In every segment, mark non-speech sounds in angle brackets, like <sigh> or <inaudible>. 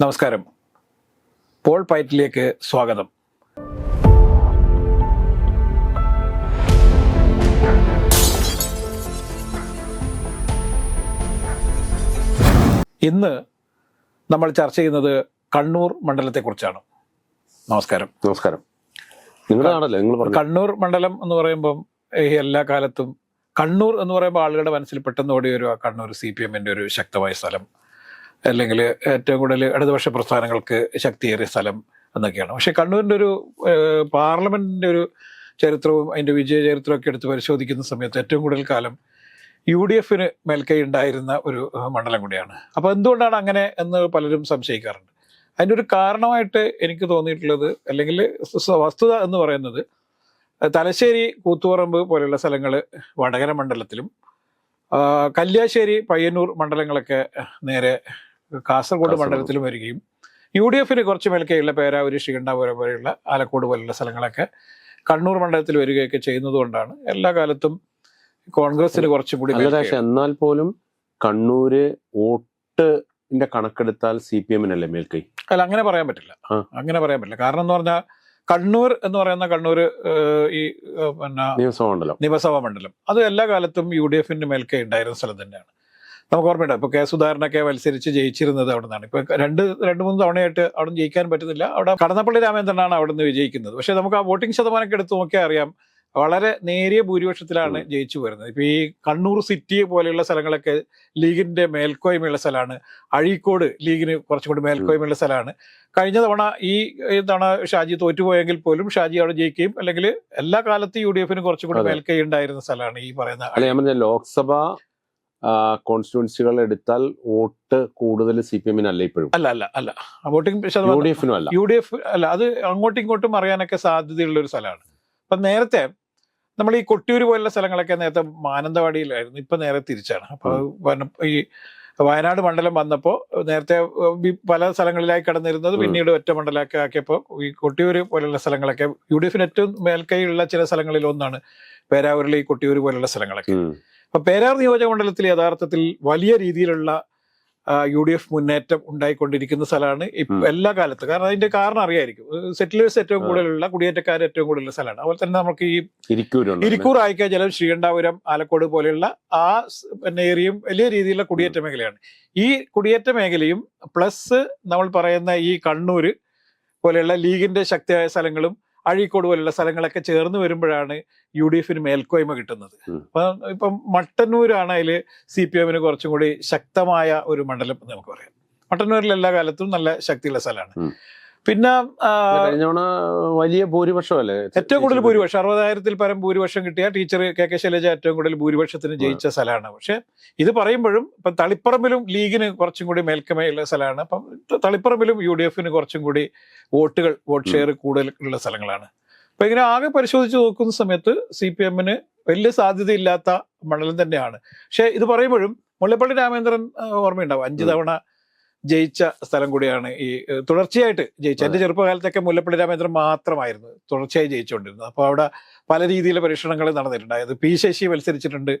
നമസ്കാരം. പോൾ പൈറ്റിലേക്ക് സ്വാഗതം. ഇന്ന് നമ്മൾ ചർച്ച ചെയ്യുന്നത് കണ്ണൂർ മണ്ഡലത്തെക്കുറിച്ചാണ്. നമസ്കാരം. നമസ്കാരം. നിങ്ങളാണല്ലോ നിങ്ങൾ കണ്ണൂർ മണ്ഡലം എന്ന് പറയുമ്പം എല്ലാ കാലത്തും കണ്ണൂർ എന്ന് പറയുമ്പോൾ ആളുകളുടെ മനസ്സിൽ പെട്ടെന്ന് ഓടി വരും കണ്ണൂർ സി പി എമ്മിന്റെ ഒരു ശക്തമായ സ്ഥലം. അല്ലെങ്കിൽ ഏറ്റവും കൂടുതൽ ഇടതുപക്ഷ പ്രസ്ഥാനങ്ങൾക്ക് ശക്തിയേറിയ സ്ഥലം എന്നൊക്കെയാണ്. പക്ഷെ കണ്ണൂരിന്റെ ഒരു പാർലമെന്റിന്റെ ഒരു ചരിത്രവും അതിന്റെ വിജയ ചരിത്രവും ഒക്കെ എടുത്ത് പരിശോധിക്കുന്ന സമയത്ത് ഏറ്റവും കൂടുതൽ കാലം യു ഡി എഫിന് മേൽക്കൈ ഉണ്ടായിരുന്ന ഒരു മണ്ഡലം കൂടിയാണ്. അപ്പോൾ എന്തുകൊണ്ടാണ് അങ്ങനെ എന്ന് പലരും സംശയിക്കാറുണ്ട്. അതിന്റെ ഒരു കാരണമായിട്ട് എനിക്ക് തോന്നിയിട്ടുള്ളത് അല്ലെങ്കിൽ വസ്തുത എന്ന് പറയുന്നത് തലശ്ശേരി കൂത്തുപറമ്പ് പോലെയുള്ള സ്ഥലങ്ങൾ വടകര മണ്ഡലത്തിലും കല്യാശ്ശേരി പയ്യന്നൂർ മണ്ഡലങ്ങളൊക്കെ നേരെ കാസർഗോഡ്. മണ്ഡലത്തിലും വരികയും യു ഡി എഫിന് കുറച്ച് മേൽക്കയുള്ള പേരാവൂരി ശ്രീകണ്ഠാപുരം പോലെയുള്ള ആലക്കോട് പോലെയുള്ള സ്ഥലങ്ങളൊക്കെ കണ്ണൂർ മണ്ഡലത്തിൽ വരികയൊക്കെ ചെയ്യുന്നതുകൊണ്ടാണ് എല്ലാ കാലത്തും കോൺഗ്രസിന് കുറച്ചും കൂടി എന്നാൽ പോലും കണ്ണൂര് വോട്ടിന്റെ കണക്കെടുത്താൽ സി പി എമ്മിനല്ലേ മേൽക്കൈ? അല്ല അങ്ങനെ പറയാൻ പറ്റില്ല. അങ്ങനെ പറയാൻ പറ്റില്ല. കാരണം എന്ന് പറഞ്ഞാൽ കണ്ണൂർ എന്ന് പറയുന്ന കണ്ണൂർ ഈ പിന്നെ നിയമസഭാ മണ്ഡലം. നിയമസഭാ മണ്ഡലം. അത് എല്ലാ കാലത്തും യു ഡി എഫിന്റെ മേൽക്കൈ ഉണ്ടായിരുന്ന സ്ഥലം തന്നെയാണ്. നമുക്ക് ഓർമ്മയുണ്ട്. ഇപ്പൊ കെ സുധാകരനൊക്കെ മത്സരിച്ച് ജയിച്ചിരുന്നത് അവിടെ നിന്നാണ് ഇപ്പൊ രണ്ട് രണ്ട് മൂന്ന് തവണയായിട്ട് അവിടെ നിന്ന് ജയിക്കാൻ പറ്റുന്നില്ല. അവിടെ കടന്നപ്പള്ളി രാമേന്ദ്രനാണ് അവിടെ നിന്ന് വിജയിക്കുന്നത്. പക്ഷെ നമുക്ക് ആ വോട്ടിംഗ് ശതമാനമൊക്കെ എടുത്ത് നോക്കിയാൽ അറിയാം വളരെ നേരിയ ഭൂരിപക്ഷത്തിലാണ് ജയിച്ചു വരുന്നത്. ഇപ്പൊ ഈ കണ്ണൂർ സിറ്റി പോലെയുള്ള സ്ഥലങ്ങളൊക്കെ ലീഗിന്റെ മേൽക്കോയ്മയുള്ള സ്ഥലമാണ്. അഴീക്കോട് ലീഗിന് കുറച്ചും കൂടി മേൽക്കോയ്മയുള്ള സ്ഥലമാണ്. കഴിഞ്ഞ തവണ ഈ തവണ ഷാജി തോറ്റുപോയെങ്കിൽ പോലും ഷാജി അവിടെ ജയിക്കുകയും അല്ലെങ്കിൽ എല്ലാ കാലത്തും യു ഡി എഫിന് കുറച്ചും കൂടി മേൽക്കൈ ഉണ്ടായിരുന്ന സ്ഥലമാണ് ഈ പറയുന്ന ലോക്സഭാ കോൺസ്റ്റിറ്റ്യുവൻസികൾ എടുത്താൽ വോട്ട് കൂടുതൽ സി പി എമ്മിനല്ല ഇപ്പോഴും. അല്ല അല്ല അല്ല. വോട്ടിംഗ് യു ഡി എഫിനും അല്ല. യു ഡി എഫ് അല്ല അത് അങ്ങോട്ടും ഇങ്ങോട്ടും അറിയാനൊക്കെ സാധ്യതയുള്ള ഒരു സ്ഥലമാണ്. അപ്പൊ നേരത്തെ നമ്മൾ ഈ കൊട്ടിയൂർ പോലുള്ള സ്ഥലങ്ങളൊക്കെ നേരത്തെ മാനന്തവാടിയിലായിരുന്നു ഇപ്പൊ നേരെ തിരിച്ചാണ്. അപ്പൊ ഈ വയനാട് മണ്ഡലം വന്നപ്പോൾ നേരത്തെ പല സ്ഥലങ്ങളിലായി കടന്നിരുന്നത് പിന്നീട് ഒറ്റ മണ്ഡലമൊക്കെ ആക്കിയപ്പോൾ ഈ കൊട്ടിയൂർ പോലുള്ള സ്ഥലങ്ങളൊക്കെ യു ഡി എഫിന് ഏറ്റവും മേൽക്കൈയുള്ള ചില സ്ഥലങ്ങളിൽ ഒന്നാണ് പേരാവൂരിലെ ഈ കൊട്ടിയൂര് പോലുള്ള സ്ഥലങ്ങളൊക്കെ. അപ്പൊ പേരാർ നിയോജക മണ്ഡലത്തിൽ യഥാർത്ഥത്തിൽ വലിയ രീതിയിലുള്ള യു ഡി എഫ് മുന്നേറ്റം ഉണ്ടായിക്കൊണ്ടിരിക്കുന്ന സ്ഥലമാണ്. ഇപ്പൊ എല്ലാ കാലത്തും. കാരണം അതിന്റെ കാരണം അറിയായിരിക്കും. സെറ്റിലേഴ്സ് ഏറ്റവും. കൂടുതലുള്ള കുടിയേറ്റക്കാർ ഏറ്റവും കൂടുതലുള്ള സ്ഥലമാണ്. അതുപോലെ തന്നെ നമുക്ക് ഈ ഇരിക്കൂർ ഇരിക്കൂർ ജലം ശ്രീകണ്ഠാപുരം ആലക്കോട് പോലെയുള്ള ആ പിന്നെ ഏരിയയും വലിയ രീതിയിലുള്ള കുടിയേറ്റ മേഖലയാണ്. ഈ കുടിയേറ്റ മേഖലയും പ്ലസ് നമ്മൾ പറയുന്ന ഈ കണ്ണൂര് പോലെയുള്ള ലീഗിന്റെ ശക്തിയായ സ്ഥലങ്ങളും അഴീക്കോട് പോലുള്ള സ്ഥലങ്ങളൊക്കെ ചേർന്ന് വരുമ്പോഴാണ് യു ഡി എഫിന് മേൽക്കോയ്മ കിട്ടുന്നത്. അപ്പൊ ഇപ്പം മട്ടന്നൂരാണ് അതിൽ സി പി എമ്മിന് കുറച്ചും കൂടി ശക്തമായ ഒരു മണ്ഡലം എന്ന് നമുക്ക് പറയാം മട്ടന്നൂരിൽ എല്ലാ കാലത്തും നല്ല ശക്തിയുള്ള സ്ഥലമാണ്. പിന്നെ ആ, കഴിഞ്ഞ തവണ വലിയ ഭൂരിപക്ഷമല്ലേ? ഏറ്റവും കൂടുതൽ ഭൂരിപക്ഷം. അറുപതായിരത്തിൽ പരം ഭൂരിപക്ഷം കിട്ടിയ ടീച്ചർ കെ കെ ശൈലജ ഏറ്റവും കൂടുതൽ ഭൂരിപക്ഷത്തിന് ജയിച്ച സ്ഥലമാണ്. പക്ഷെ ഇത് പറയുമ്പോഴും ഇപ്പൊ തളിപ്പറമ്പിലും ലീഗിന് കുറച്ചും കൂടി മേൽക്കമയുള്ള സ്ഥലമാണ്. അപ്പം തളിപ്പറമ്പിലും യു ഡി എഫിന് കുറച്ചും കൂടി വോട്ടുകൾ വോട്ട് ഷെയർ കൂടുതലുള്ള സ്ഥലങ്ങളാണ്. അപ്പൊ ഇങ്ങനെ ആകെ പരിശോധിച്ച് നോക്കുന്ന സമയത്ത് സി പി എമ്മിന് വലിയ സാധ്യതയില്ലാത്ത മണ്ഡലം തന്നെയാണ്. പക്ഷെ ഇത് പറയുമ്പോഴും മുല്ലപ്പള്ളി രാമേന്ദ്രൻ ഓർമ്മയുണ്ടാവും. അഞ്ചു തവണ ജയിച്ച സ്ഥലം കൂടിയാണ് ഈ തുടർച്ചയായിട്ട് ജയിച്ച. എന്റെ ചെറുപ്പകാലത്തൊക്കെ മുല്ലപ്പള്ളി രാമേന്ദ്രൻ മാത്രമായിരുന്നു തുടർച്ചയായി ജയിച്ചുകൊണ്ടിരുന്നത്. അപ്പോൾ അവിടെ പല രീതിയിലെ പരീക്ഷണങ്ങൾ നടന്നിട്ടുണ്ട്. അതായത് പി ശശി മത്സരിച്ചിട്ടുണ്ട്.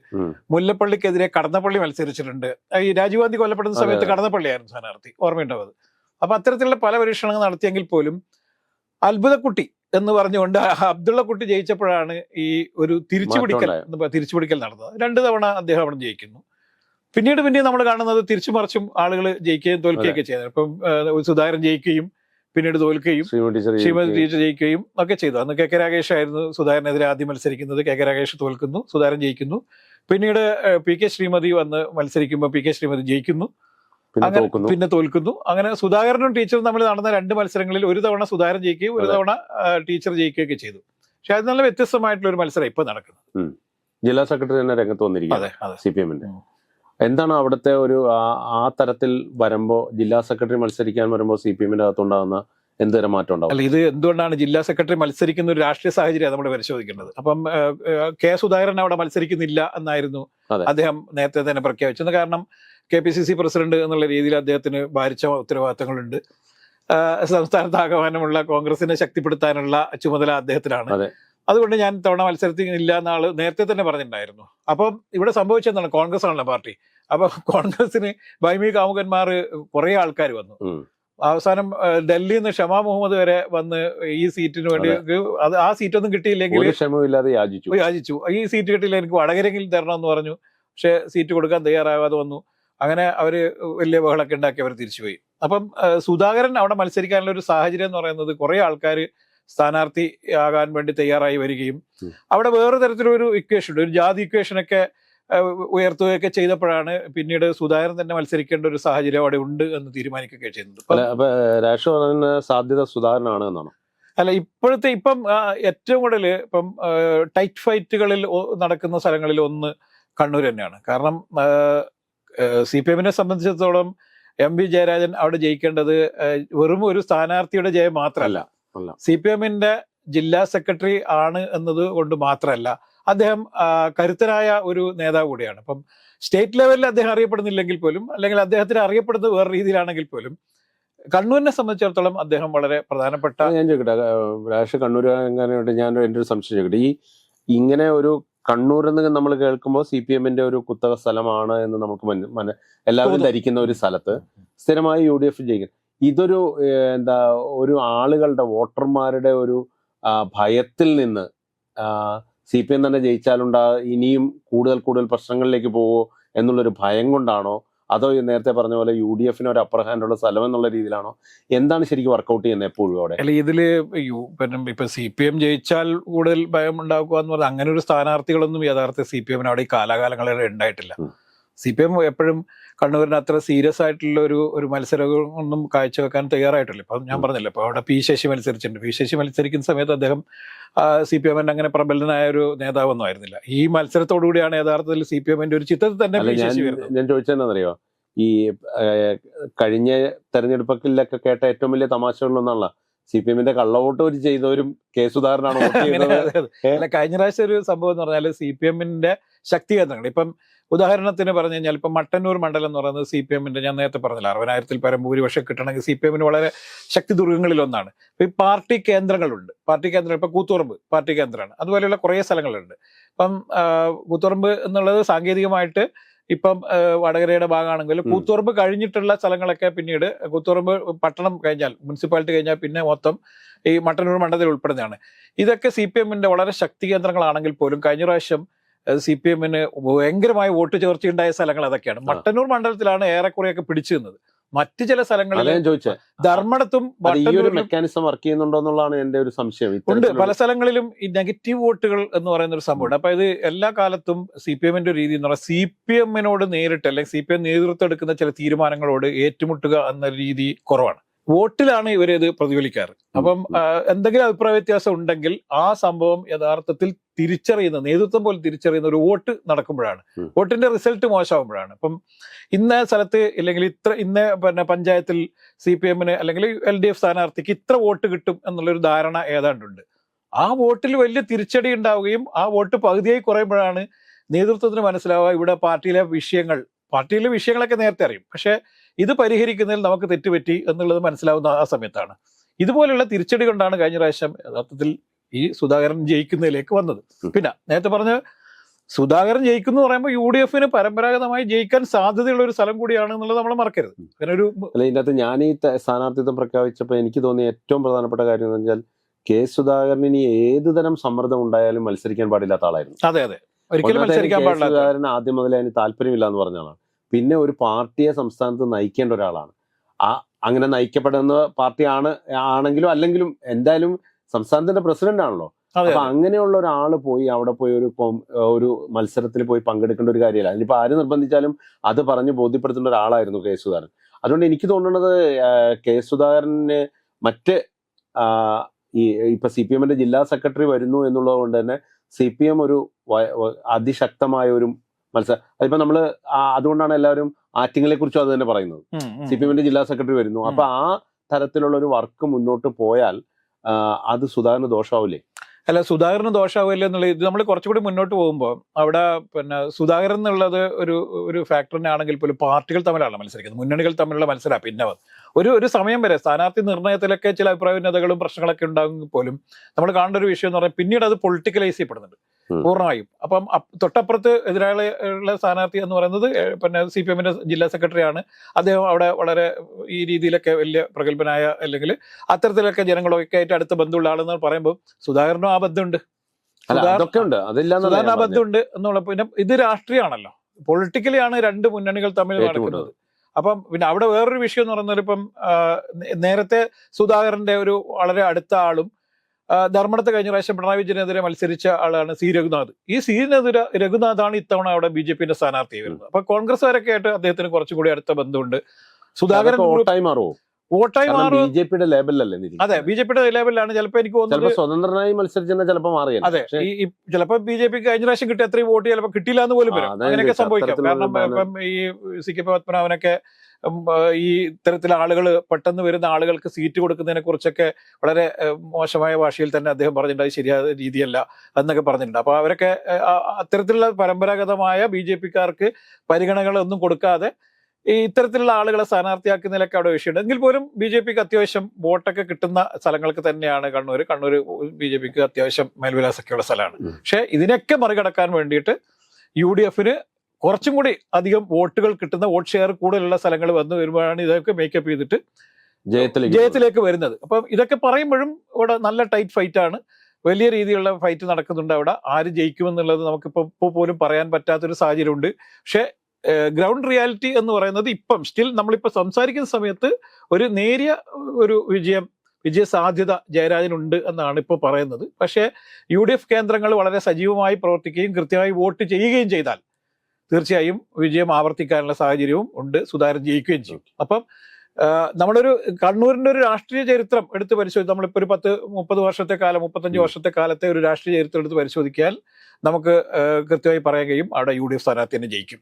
മുല്ലപ്പള്ളിക്കെതിരെ കടന്നപ്പള്ളി മത്സരിച്ചിട്ടുണ്ട്. ഈ രാജീവ് ഗാന്ധി കൊല്ലപ്പെടുന്ന സമയത്ത്. കടന്നപ്പള്ളിയായിരുന്നു സ്ഥാനാർത്ഥി ഓർമ്മയുണ്ടാവും അത്. അപ്പൊ അത്തരത്തിലുള്ള പല പരീക്ഷണങ്ങൾ നടത്തിയെങ്കിൽ പോലും അത്ഭുതക്കുട്ടി എന്ന് പറഞ്ഞുകൊണ്ട് അബ്ദുള്ളക്കുട്ടി ജയിച്ചപ്പോഴാണ് ഈ ഒരു തിരിച്ചുപിടിക്കൽ തിരിച്ചുപിടിക്കൽ നടന്നത്. രണ്ട് തവണ അദ്ദേഹം അവിടെ ജയിക്കുന്നു. പിന്നീട് പിന്നീട് നമ്മൾ കാണുന്നത് തിരിച്ചു മറിച്ചും ആളുകൾ ജയിക്കുകയും തോൽക്കുകയൊക്കെ ചെയ്തത് ഇപ്പം സുധാകരൻ ജയിക്കുകയും പിന്നീട് തോൽക്കുകയും ശ്രീമതി ടീച്ചർ ജയിക്കുകയും ഒക്കെ ചെയ്തു. അന്ന് കെ കെ രാഗേഷ് ആയിരുന്നു സുധാകരനെതിരെ ആദ്യം മത്സരിക്കുന്നത്. കെ കെ രാഗേഷ് തോൽക്കുന്നു സുധാകരൻ ജയിക്കുന്നു. പിന്നീട് പി കെ ശ്രീമതി വന്ന് മത്സരിക്കുമ്പോൾ പി കെ ശ്രീമതി ജയിക്കുന്നു. പിന്നെ അങ്ങനെ പിന്നെ തോൽക്കുന്നു. അങ്ങനെ സുധാകരനും ടീച്ചറും തമ്മിൽ നടന്ന രണ്ട് മത്സരങ്ങളിൽ ഒരു തവണ സുധാകരൻ ജയിക്കുകയും ഒരു തവണ ടീച്ചർ ജയിക്കുകയൊക്കെ ചെയ്തു. പക്ഷെ അത് നല്ല വ്യത്യസ്തമായിട്ടുള്ള ഒരു മത്സരം ഇപ്പൊ നടക്കുന്നത്. ജില്ലാ സെക്രട്ടറി തന്നെ രംഗത്ത് വന്നിരിക്കുന്നത് സി പി എമ്മിന്റെ. എന്താണ് അവിടുത്തെ ഒരു ആ- തരത്തിൽ വരുമ്പോ ജില്ലാ സെക്രട്ടറി മത്സരിക്കാൻ വരുമ്പോ സി പി എമ്മിന്റെ അകത്തുണ്ടാകുന്ന എന്തുതരം മാറ്റം ഉണ്ടാവും? അല്ല ഇത് എന്തുകൊണ്ടാണ് ജില്ലാ സെക്രട്ടറി മത്സരിക്കുന്ന ഒരു രാഷ്ട്രീയ സാഹചര്യം നമ്മൾ പരിശോധിക്കേണ്ടത്? അപ്പം കെ സുധാകരൻ അവിടെ മത്സരിക്കുന്നില്ല എന്നായിരുന്നു അദ്ദേഹം നേരത്തെ തന്നെ പ്രഖ്യാപിച്ചത്. കാരണം K P C C president എന്നുള്ള രീതിയിൽ അദ്ദേഹത്തിന് ഭാരിച്ച ഉത്തരവാദിത്തങ്ങളുണ്ട്. സംസ്ഥാനത്ത് സംസ്ഥാനത്താകമാനമുള്ള കോൺഗ്രസിനെ ശക്തിപ്പെടുത്താനുള്ള ചുമതല അദ്ദേഹത്തിനാണ്. അതുകൊണ്ട് ഞാൻ തവണ മത്സരത്തിൽ ഇല്ല എന്ന ആൾ നേരത്തെ തന്നെ പറഞ്ഞിട്ടുണ്ടായിരുന്നു. അപ്പം ഇവിടെ സംഭവിച്ചെന്താണ് കോൺഗ്രസ് ആണല്ലോ പാർട്ടി. അപ്പൊ കോൺഗ്രസിന് ഭൈമി കാമുകന്മാർ കുറെ ആൾക്കാർ വന്നു. അവസാനം ഡൽഹിയിൽ നിന്ന് ഷമാ മുഹമ്മദ് വരെ വന്ന് ഈ സീറ്റിന് വേണ്ടി അത്. ആ സീറ്റൊന്നും കിട്ടിയില്ലെങ്കിൽ ഒരു ക്ഷമയില്ലാതെ യാചിച്ചു. യാചിച്ചു. ഈ സീറ്റ് കിട്ടിയില്ല എനിക്ക് വടകരെങ്കിൽ തരണം എന്ന് പറഞ്ഞു. പക്ഷെ സീറ്റ് കൊടുക്കാൻ തയ്യാറാവാതെ വന്നു. അങ്ങനെ അവർ വലിയ ബഹളമൊക്കെ ഉണ്ടാക്കി അവർ തിരിച്ചുപോയി. അപ്പം സുധാകരൻ അവിടെ മത്സരിക്കാനുള്ള ഒരു സാഹചര്യം എന്ന് പറയുന്നത് കുറെ ആൾക്കാർ സ്ഥാനാർത്ഥി ആകാൻ വേണ്ടി തയ്യാറായി വരികയും അവിടെ വേറെ തരത്തിലൊരു ഇക്വേഷൻ ഉണ്ട്. ഒരു ജാതി ഇക്വേഷനൊക്കെ ഒക്കെ ഉയർത്തുകയൊക്കെ ചെയ്തപ്പോഴാണ് പിന്നീട് സുധാകരൻ തന്നെ മത്സരിക്കേണ്ട ഒരു സാഹചര്യം അവിടെ ഉണ്ട് എന്ന് തീരുമാനിക്കുകയൊക്കെ ചെയ്യുന്നത് രാഷ്ട്രീയ സാധ്യത സുധാകരനാണ് എന്നാണ്? അല്ല ഇപ്പോഴത്തെ ഇപ്പം ഏറ്റവും കൂടുതൽ ഇപ്പം ടൈറ്റ് ഫൈറ്റുകളിൽ നടക്കുന്ന സ്ഥലങ്ങളിൽ ഒന്ന് കണ്ണൂർ തന്നെയാണ്. കാരണം സി പി എമ്മിനെ സംബന്ധിച്ചിടത്തോളം എം വി ജയരാജൻ അവിടെ ജയിക്കേണ്ടത് വെറും ഒരു സ്ഥാനാർത്ഥിയുടെ ജയം മാത്രമല്ല. സി പി എമ്മിന്റെ ജില്ലാ സെക്രട്ടറി ആണ് എന്നത് കൊണ്ട് മാത്രമല്ല അദ്ദേഹം കരുത്തനായ ഒരു നേതാവ് കൂടിയാണ്. അപ്പം സ്റ്റേറ്റ് ലെവലിൽ അദ്ദേഹം അറിയപ്പെടുന്നില്ലെങ്കിൽ പോലും അല്ലെങ്കിൽ അദ്ദേഹത്തിന് അറിയപ്പെടുന്നത് വേറെ രീതിയിലാണെങ്കിൽ പോലും കണ്ണൂരിനെ സംബന്ധിച്ചിടത്തോളം അദ്ദേഹം വളരെ പ്രധാനപ്പെട്ട ഞാൻ ചോദിക്കട്ടെ രാഷ്ട്രീയ കണ്ണൂരുകാരനായിട്ട് ഞാൻ എന്റെ ഒരു സംശയം ചോദിക്കട്ടെ. ഈ ഇങ്ങനെ ഒരു കണ്ണൂർ എന്ന് നമ്മൾ കേൾക്കുമ്പോൾ സി പി എമ്മിന്റെ ഒരു കുത്തക സ്ഥലമാണ് എന്ന് നമുക്ക് എല്ലാവരും ധരിക്കുന്ന ഒരു സ്ഥലത്ത് സ്ഥിരമായി യു ഡി എഫ് ജയിക്കും. ഇതൊരു എന്താ ഒരു ആളുകളുടെ വോട്ടർമാരുടെ ഒരു ഭയത്തിൽ നിന്ന് സി പി എം തന്നെ ജയിച്ചാലുണ്ടാ ഇനിയും കൂടുതൽ കൂടുതൽ പ്രശ്നങ്ങളിലേക്ക് പോവോ എന്നുള്ളൊരു ഭയം കൊണ്ടാണോ? അതോ നേരത്തെ പറഞ്ഞ പോലെ യു ഡി എഫിന് ഒരു അപ്പർ ഹാൻഡ് ഉള്ള സ്ഥലം എന്നുള്ള രീതിയിലാണോ? എന്താണ് ശരിക്കും വർക്കൗട്ട് ചെയ്യുന്നത് എപ്പോഴും അവിടെ? അല്ല ഇതിൽ യു പിന്നെ ഇപ്പൊ സി പി എം ജയിച്ചാൽ കൂടുതൽ ഭയം ഉണ്ടാക്കുക എന്ന് പറഞ്ഞാൽ അങ്ങനെ ഒരു സ്ഥാനാർത്ഥികളൊന്നും യഥാർത്ഥ സി പി എമ്മിന് അവിടെ ഈ കാലാകാലങ്ങളിൽ ഉണ്ടായിട്ടില്ല. സി പി എം എപ്പോഴും കണ്ണൂരിന് അത്ര സീരിയസ് ആയിട്ടുള്ള ഒരു ഒരു മത്സരമൊന്നും കാഴ്ചവെക്കാൻ തയ്യാറായിട്ടില്ല. ഇപ്പം ഞാൻ പറഞ്ഞില്ല ഇപ്പൊ അവിടെ പി ശശി മത്സരിച്ചിട്ടുണ്ട്. പി ശശി മത്സരിക്കുന്ന സമയത്ത് അദ്ദേഹം സി പി എമ്മിന്റെ അങ്ങനെ പ്രബലനായ ഒരു നേതാവൊന്നും ആയിരുന്നില്ല. ഈ മത്സരത്തോടു കൂടിയാണ് യഥാർത്ഥത്തിൽ സി പി എമ്മിന്റെ ഒരു ചിത്രത്തിൽ തന്നെ പി ഞാൻ ശശി വരുന്നത്. ഞാൻ ചോദിച്ചതെന്നറിയോ ഈ കഴിഞ്ഞ തെരഞ്ഞെടുപ്പിലൊക്കെ കേട്ട ഏറ്റവും വലിയ തമാശകളിലൊന്നാണല്ലോ സി പി എമ്മിന്റെ കള്ളവോട്ട് ഒരു ചെയ്തവരും കെ സുധാകരനാണ്. <laughs> അല്ല കഴിഞ്ഞ പ്രാവശ്യം ഒരു സംഭവം എന്ന് പറഞ്ഞാൽ സി പി എമ്മിന്റെ ശക്തി കേന്ദ്രങ്ങൾ ഇപ്പം ഉദാഹരണത്തിന് പറഞ്ഞു കഴിഞ്ഞാൽ ഇപ്പം മട്ടന്നൂർ മണ്ഡലം എന്ന് പറയുന്നത് സി പി എമ്മിന്റെ ഞാൻ നേരത്തെ പറഞ്ഞില്ല അറുപതിനായിരത്തിൽ പരം ഭൂരിപക്ഷം കിട്ടണമെങ്കിൽ സി പി എമ്മിന് വളരെ ശക്തി ദുർഗങ്ങളിൽ ഒന്നാണ്. ഇപ്പൊ ഈ പാർട്ടി കേന്ദ്രങ്ങളുണ്ട്. പാർട്ടി കേന്ദ്രം ഇപ്പൊ കൂത്തുറമ്പ് പാർട്ടി കേന്ദ്രമാണ്. അതുപോലെയുള്ള കുറേ സ്ഥലങ്ങളുണ്ട്. ഇപ്പം കൂത്തുറമ്പ് എന്നുള്ളത് സാങ്കേതികമായിട്ട് ഇപ്പം വടകരയുടെ ഭാഗമാണെങ്കിൽ. കൂത്തുറമ്പ് കഴിഞ്ഞിട്ടുള്ള സ്ഥലങ്ങളൊക്കെ പിന്നീട് കൂത്തുറമ്പ് പട്ടണം കഴിഞ്ഞാൽ മുനിസിപ്പാലിറ്റി കഴിഞ്ഞാൽ പിന്നെ മൊത്തം ഈ മട്ടന്നൂർ മണ്ഡലത്തിൽ ഉൾപ്പെടുന്നതാണ്. ഇതൊക്കെ സി പി എമ്മിന്റെ വളരെ ശക്തി കേന്ദ്രങ്ങളാണെങ്കിൽ പോലും കഴിഞ്ഞ പ്രാവശ്യം സി പി എമ്മിന് ഭയങ്കരമായ വോട്ട് ചോർച്ചയുണ്ടായ സ്ഥലങ്ങൾ അതൊക്കെയാണ്. മട്ടന്നൂർ മണ്ഡലത്തിലാണ് ഏറെക്കുറെയൊക്കെ പിടിച്ചു നിന്നത് മറ്റ് ചില സ്ഥലങ്ങളിൽ ധർമ്മടത്തും മെക്കാനിസം വർക്ക് ചെയ്യുന്നുണ്ടോ എന്നുള്ളതാണ് എന്റെ ഒരു സംശയം. ഉണ്ട്. പല സ്ഥലങ്ങളിലും ഈ നെഗറ്റീവ് വോട്ടുകൾ എന്ന് പറയുന്ന ഒരു സംഭവമുണ്ട്. അപ്പൊ ഇത് എല്ലാ കാലത്തും സി പി എമ്മിന്റെ രീതി എന്ന് പറഞ്ഞാൽ സി പി എമ്മിനോട് നേരിട്ട് അല്ലെങ്കിൽ സി പി എം നേതൃത്വം എടുക്കുന്ന ചില തീരുമാനങ്ങളോട് ഏറ്റുമുട്ടുക എന്ന രീതി കുറവാണ്. വോട്ടിലാണ് ഇവരത് പ്രതിഫലിക്കാറ്. അപ്പം എന്തെങ്കിലും അഭിപ്രായ വ്യത്യാസം ഉണ്ടെങ്കിൽ ആ സംഭവം യഥാർത്ഥത്തിൽ തിരിച്ചറിയുന്ന നേതൃത്വം പോലും തിരിച്ചറിയുന്ന ഒരു വോട്ട് നടക്കുമ്പോഴാണ്. വോട്ടിന്റെ റിസൾട്ട് മോശമാകുമ്പോഴാണ്. അപ്പം ഇന്ന സ്ഥലത്ത് ഇല്ലെങ്കിൽ ഇത്ര ഇന്ന പിന്നെ പഞ്ചായത്തിൽ സി പി എമ്മിന് അല്ലെങ്കിൽ എൽ ഡി എഫ് സ്ഥാനാർത്ഥിക്ക് ഇത്ര വോട്ട് കിട്ടും എന്നുള്ളൊരു ധാരണ ഏതാണ്ടുണ്ട്. ആ വോട്ടിൽ വലിയ തിരിച്ചടി ഉണ്ടാവുകയും ആ വോട്ട് പകുതിയായി കുറയുമ്പോഴാണ് നേതൃത്വത്തിന് മനസ്സിലാവുക ഇവിടെ പാർട്ടിയിലെ വിഷയങ്ങൾ പാർട്ടിയിലെ വിഷയങ്ങളൊക്കെ നേരത്തെ അറിയും. പക്ഷേ ഇത് പരിഹരിക്കുന്നതിൽ നമുക്ക് തെറ്റുപറ്റി എന്നുള്ളത് മനസ്സിലാവുന്ന ആ സമയത്താണ്. ഇതുപോലുള്ള തിരിച്ചടി കൊണ്ടാണ് കഴിഞ്ഞ പ്രാവശ്യം യഥാർത്ഥത്തിൽ ഈ സുധാകരൻ ജയിക്കുന്നതിലേക്ക് വന്നത്. പിന്നെ നേരത്തെ പറഞ്ഞ സുധാകരൻ ജയിക്കുന്നു പറയുമ്പോൾ യു ഡി എഫിന് പരമ്പരാഗതമായി ജയിക്കാൻ സാധ്യതയുള്ള ഒരു സ്ഥലം കൂടിയാണ് എന്നുള്ളത് നമ്മൾ മറക്കരുത്. അങ്ങനെ ഒരു അല്ല ഇതിനകത്ത് ഞാൻ ഈ സ്ഥാനാർത്ഥിത്വം പ്രഖ്യാപിച്ചപ്പോൾ എനിക്ക് തോന്നിയ ഏറ്റവും പ്രധാനപ്പെട്ട കാര്യം എന്ന് വെച്ചാൽ കെ സുധാകരന് ഇനി ഏത് തരം സമ്മർദ്ദം ഉണ്ടായാലും മത്സരിക്കാൻ പാടില്ലാത്ത ആളായിരുന്നു. അതെ അതെ. ഒരിക്കലും മത്സരിക്കാൻ പാടില്ല സുധാകരന് ആദ്യം മുതലേ അതിന് താല്പര്യമില്ല എന്ന് പറഞ്ഞ ആളാണ്. പിന്നെ ഒരു പാർട്ടിയെ സംസ്ഥാനത്ത് നയിക്കേണ്ട ഒരാളാണ്. ആ അങ്ങനെ നയിക്കപ്പെടുന്ന പാർട്ടിയാണ് ആണെങ്കിലും അല്ലെങ്കിലും എന്തായാലും സംസ്ഥാനത്തിന്റെ പ്രസിഡന്റ് ആണല്ലോ. അപ്പൊ അങ്ങനെയുള്ള ഒരാൾ പോയി അവിടെ പോയി ഒരു ഒരു മത്സരത്തിൽ പോയി പങ്കെടുക്കേണ്ട ഒരു കാര്യമല്ല. അതിനിപ്പോ ആര് നിർബന്ധിച്ചാലും അത് പറഞ്ഞ് ബോധ്യപ്പെടുത്തുന്ന ഒരാളായിരുന്നു കെ. സുധാകരൻ. അതുകൊണ്ട് എനിക്ക് തോന്നുന്നത് കെ. സുധാകരന് മറ്റ് ഈ ഇപ്പൊ സി പി എമ്മിന്റെ ജില്ലാ സെക്രട്ടറി വരുന്നു എന്നുള്ളത് കൊണ്ട് തന്നെ സി പി എം ഒരു അതിശക്തമായ ഒരു മത്സരം. അതിപ്പോ നമ്മൾ അതുകൊണ്ടാണ് എല്ലാവരും ആറ്റിങ്ങളെ കുറിച്ചും അത് തന്നെ പറയുന്നത്. സി പി എമ്മിന്റെ ജില്ലാ സെക്രട്ടറി വരുന്നു. അപ്പൊ ആ തരത്തിലുള്ള ഒരു വർക്ക് മുന്നോട്ട് പോയാൽ അത് സുധാകരന് ദോഷാവില്ലേ? അല്ല സുധാകരന് ദോഷമാവില്ല എന്നുള്ള ഇത് നമ്മൾ കുറച്ചുകൂടി മുന്നോട്ട് പോകുമ്പോൾ അവിടെ പിന്നെ സുധാകരൻ എന്നുള്ളത് ഒരു ഒരു ഫാക്ടറിനെ ആണെങ്കിൽ പോലും പാർട്ടികൾ തമ്മിലാണ് മത്സരിക്കുന്നത്. മുന്നണികൾ തമ്മിലുള്ള മത്സരം പിന്നെ ഒരു ഒരു സമയം വരെ സ്ഥാനാർത്ഥി നിർണയത്തിലൊക്കെ ചില അഭിപ്രായ ഭിന്നതകളും പ്രശ്നങ്ങളൊക്കെ ഉണ്ടാകുമെങ്കിൽ പോലും. നമ്മൾ കാണേണ്ട ഒരു വിഷയം എന്ന് പറഞ്ഞാൽ പിന്നീട് അത് പൊളിറ്റിക്കലൈസ് ചെയ്യപ്പെടുന്നുണ്ട്. പൂർണമായും. അപ്പം തൊട്ടപ്പുറത്ത് എതിരാളികളുടെ സ്ഥാനാർത്ഥി എന്ന് പറയുന്നത് പിന്നെ സി പി എമ്മിന്റെ ജില്ലാ സെക്രട്ടറിയാണ്. അദ്ദേഹം അവിടെ വളരെ ഈ രീതിയിലൊക്കെ വലിയ പ്രഗത്ഭനായ അല്ലെങ്കിൽ അത്തരത്തിലൊക്കെ ജനങ്ങളൊക്കെ ആയിട്ട് അടുത്ത ബന്ധമുള്ള ആളെന്ന് പറയുമ്പോൾ സുധാകരനും ആ ബന്ധമുണ്ട് സുധാകരൻ- ആ ബന്ധമുണ്ട് എന്നുള്ള പിന്നെ ഇത് രാഷ്ട്രീയമാണല്ലോ. പൊളിറ്റിക്കലി ആണ് രണ്ട് മുന്നണികൾ തമ്മിൽ നടക്കുന്നത്. അപ്പം പിന്നെ അവിടെ വേറൊരു വിഷയം എന്ന് പറയുന്നത് ഇപ്പം നേരത്തെ സുധാകരന്റെ ഒരു വളരെ അടുത്ത ആളും ധർമ്മടത്ത് കഴിഞ്ഞ പ്രാവശ്യം പിണറായി വിജയനെതിരെ മത്സരിച്ച ആളാണ് സി. രഘുനാഥ്. ഈ സി. രഘുനാഥ് രഘുനാഥാണ് ഇത്തവണ അവിടെ ബി ജെ പിന്റെ സ്ഥാനാർത്ഥി വരുന്നത്. അപ്പൊ കോൺഗ്രസ്സുകാരൊക്കെ ആയിട്ട് അദ്ദേഹത്തിന് കുറച്ചുകൂടി അടുത്ത ബന്ധമുണ്ട്. സുധാകരൻ വോട്ടായി മാറും. ബി ജെ പിയുടെ ലേബലിലല്ലേ അതെ ബി ജെ പിയുടെ ലേബലിലാണ്. ചിലപ്പോ എനിക്ക് തോന്നുന്നത് സ്വതന്ത്രനായി മത്സരിച്ചാൽ ചിലപ്പോൾ മാറിയല്ല അതെ ഈ ബി ജെ പിക്ക് കഴിഞ്ഞ പ്രാവശ്യം കിട്ടിയ അത്രയും വോട്ട് ചിലപ്പോൾ കിട്ടില്ല എന്ന് പോലും വരും. അങ്ങനെയൊക്കെ സംഭവിക്കാം. കാരണം ഈ സി കെ പത്മനാഭനൊക്കെ ഈ ഇത്തരത്തിൽ ആളുകൾ പെട്ടെന്ന് വരുന്ന ആളുകൾക്ക് സീറ്റ് കൊടുക്കുന്നതിനെ കുറിച്ചൊക്കെ വളരെ മോശമായ ഭാഷയിൽ തന്നെ അദ്ദേഹം പറഞ്ഞിട്ടുണ്ട്. അത് ശരിയായ രീതിയല്ല എന്നൊക്കെ പറഞ്ഞിട്ടുണ്ട്. അപ്പൊ അവരൊക്കെ അത്തരത്തിലുള്ള പരമ്പരാഗതമായ ബി ജെ പിക്കാർക്ക് പരിഗണനകളൊന്നും കൊടുക്കാതെ ഈ ഇത്തരത്തിലുള്ള ആളുകളെ സ്ഥാനാർത്ഥിയാക്കുന്നതിലൊക്കെ അവിടെ വിഷയമുണ്ട്. എങ്കിൽ പോലും ബി ജെ പിക്ക് അത്യാവശ്യം വോട്ടൊക്കെ കിട്ടുന്ന സ്ഥലങ്ങൾക്ക് തന്നെയാണ് കണ്ണൂർ. കണ്ണൂർ ബി ജെ പിക്ക് അത്യാവശ്യം മേൽവിലാസൊക്കെയുള്ള സ്ഥലമാണ്. പക്ഷേ പക്ഷെ ഇതിനൊക്കെ മറികടക്കാൻ വേണ്ടിയിട്ട് യു ഡി എഫിന് കുറച്ചും കൂടി അധികം വോട്ടുകൾ കിട്ടുന്ന വോട്ട് ഷെയർ കൂടുതലുള്ള സ്ഥലങ്ങൾ വന്നു വരുമ്പോഴാണ് ഇതൊക്കെ മേക്കപ്പ് ചെയ്തിട്ട് ജയത്തിലേക്ക് ജയത്തിലേക്ക് വരുന്നത്. അപ്പം ഇതൊക്കെ പറയുമ്പോഴും ഇവിടെ നല്ല ടൈറ്റ് ഫൈറ്റ് ആണ്. വലിയ രീതിയിലുള്ള ഫൈറ്റ് നടക്കുന്നുണ്ട് അവിടെ. ആര് ജയിക്കുമെന്നുള്ളത് നമുക്കിപ്പോൾ ഇപ്പോൾ പോലും പറയാൻ പറ്റാത്തൊരു സാഹചര്യമുണ്ട്. പക്ഷേ ഗ്രൗണ്ട് റിയാലിറ്റി എന്ന് പറയുന്നത് ഇപ്പം സ്റ്റിൽ നമ്മളിപ്പോൾ സംസാരിക്കുന്ന സമയത്ത് ഒരു നേരിയ ഒരു വിജയം വിജയ സാധ്യത ജയരാജനുണ്ട് എന്നാണ് ഇപ്പോൾ പറയുന്നത്. പക്ഷേ യു ഡി എഫ് കേന്ദ്രങ്ങൾ വളരെ സജീവമായി പ്രവർത്തിക്കുകയും കൃത്യമായി വോട്ട് ചെയ്യുകയും ചെയ്താൽ തീർച്ചയായും വിജയം ആവർത്തിക്കാനുള്ള സാഹചര്യവും ഉണ്ട്. സുധാകരൻ ജയിക്കുകയും ചെയ്യും. അപ്പം നമ്മളൊരു കണ്ണൂരിന്റെ ഒരു രാഷ്ട്രീയ ചരിത്രം എടുത്ത് പരിശോധിച്ച് നമ്മളിപ്പോൾ ഒരു പത്ത് മുപ്പത് വർഷത്തെ കാലം മുപ്പത്തഞ്ച് വർഷത്തെ കാലത്തെ ഒരു രാഷ്ട്രീയ ചരിത്രം എടുത്ത് പരിശോധിക്കാൻ നമുക്ക് കൃത്യമായി പറയാൻ കഴിയും. അവിടെ യു ഡി എഫ് സ്ഥാനാർത്ഥി തന്നെ ജയിക്കും.